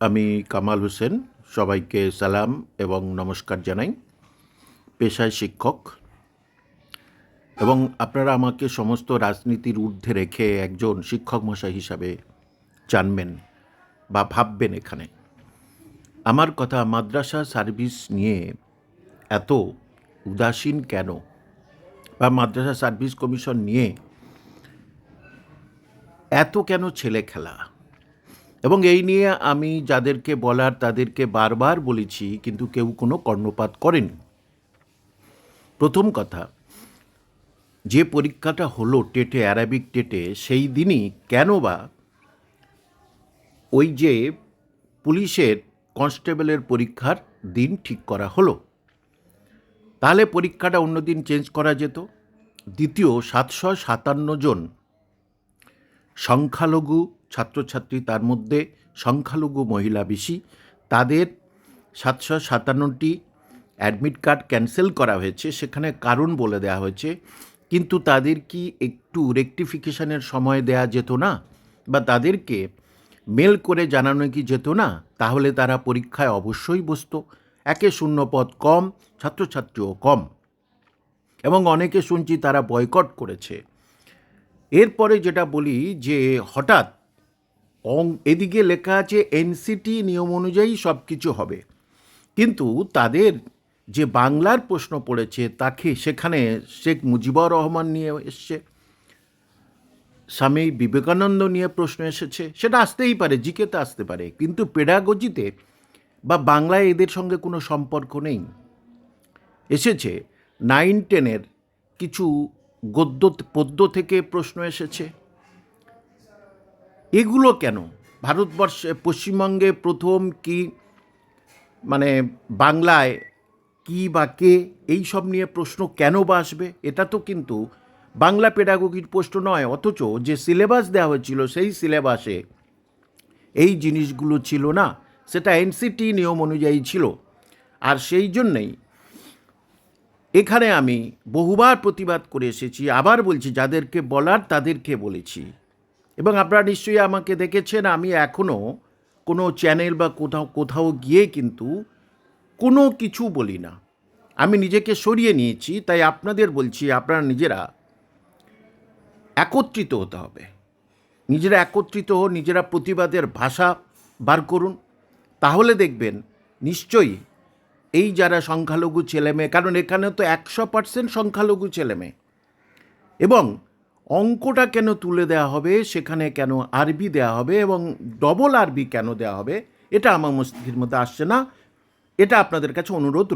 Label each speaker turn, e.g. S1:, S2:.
S1: আমি কামাল হোসেন, সবাইকে সালাম এবং নমস্কার জানাই। পেশায় শিক্ষক। এবং আপনারা আমাকে সমস্ত রাজনীতির ঊর্ধ্বে রেখে একজন শিক্ষক মশাই হিসাবে জানবেন বা ভাববেন এখানে। আমার কথা মাদ্রাসা সার্ভিস নিয়ে এত উদাসীন কেন? বা মাদ্রাসা সার্ভিস কমিশন নিয়ে এত কেন ছেলে খেলা এবং এই নিয়ে আমি যাদেরকে বলার, তাদেরকে বারবার বলেছি, কিন্তু কেউ কোনো কর্ণপাত করেনি। প্রথম কথা, যে পরীক্ষাটা হলো টেটে, অ্যারাবিক টেটে, সেই দিনই কেন বা ওই যে পুলিশের কনস্টেবলের পরীক্ষার দিন ঠিক করা হলো। তাহলে পরীক্ষাটা অন্যদিন চেঞ্জ করা যেত। দ্বিতীয়, সাতশো সাতান্ন জন সংখ্যালঘু ছাত্রছাত্রী তার মধ্যে সংখ্যালঘু মহিলা বেশি। তাদের সাতশো সাতান্নটি অ্যাডমিট কার্ড ক্যান্সেল করা হয়েছে, সেখানে কারণ বলে দেওয়া হয়েছে। কিন্তু তাদের কি একটু রেকটিফিকেশনের সময় দেয়া যেত না? বা তাদেরকে মেল করে জানানো কি যেত না? তাহলে তারা পরীক্ষায় অবশ্যই বসতো। একে শূন্য পদ কম, ছাত্রছাত্রীও কম। এবং অনেকে শুনছি তারা বয়কট করেছে। এরপরে যেটা বলি যে হঠাৎ অং, এদিকে লেখা আছে, এনসিটি নিয়ম অনুযায়ী সব কিছু হবে। কিন্তু তাদের যে বাংলার প্রশ্ন পড়েছে, তাকে সেখানে শেখ মুজিবুর রহমান নিয়ে এসছে, স্বামী বিবেকানন্দ নিয়ে প্রশ্ন এসেছে। সেটা আসতেই পারে জিকেতে আসতে পারে, কিন্তু পেডাগজিতে বা বাংলায় এদের সঙ্গে কোনো সম্পর্ক নেই। এসেছে নাইন টেনের কিছু গদ্য পদ্য থেকে প্রশ্ন এসেছে। এগুলো কেন? ভারতবর্ষে পশ্চিমবঙ্গে প্রথম কি মানে বাংলায় কি বা কে, এই সব নিয়ে প্রশ্ন কেন বা আসবে? এটা তো কিন্তু বাংলা পেডাগোগির প্রশ্ন নয়, অথচ যে সিলেবাস দেওয়া হয়েছিল সেই সিলেবাসে এই জিনিসগুলো ছিল না, সেটা এনসিটি নিয়ম অনুযায়ী ছিল। আর সেই জন্যেই এখানে আমি বহুবার প্রতিবাদ করে এসেছি, আবার বলছি, যাদেরকে বলার তাদেরকে বলেছি। এবং আপনারা নিশ্চয়ই আমাকে দেখেছেন, আমি এখনও কোনো চ্যানেল বা কোথাও কোথাও গিয়ে কিন্তু কোনো কিছু বলি না। আমি নিজেকে সরিয়ে নিয়েছি, তাই আপনাদের বলছি, আপনারা নিজেরা একত্রিত হতে হবে। নিজেরা একত্রিত হন নিজেরা প্রতিবাদের ভাষা বার করুন। তাহলে দেখবেন, নিশ্চয়ই এই যারা সংখ্যালঘু ছেলেমেয়ে, কারণ এখানে তো একশো পার্সেন্ট সংখ্যালঘু ছেলেমেয়ে। এবং অঙ্কটা কেন তুলে দেওয়া হবে, সেখানে কেন আরবি দেওয়া হবে এবং ডবল আরবি কেন দেওয়া হবে, এটা আমার মস্তিষ্কের মধ্যে আসছে না। এটা আপনাদের কাছে অনুরোধ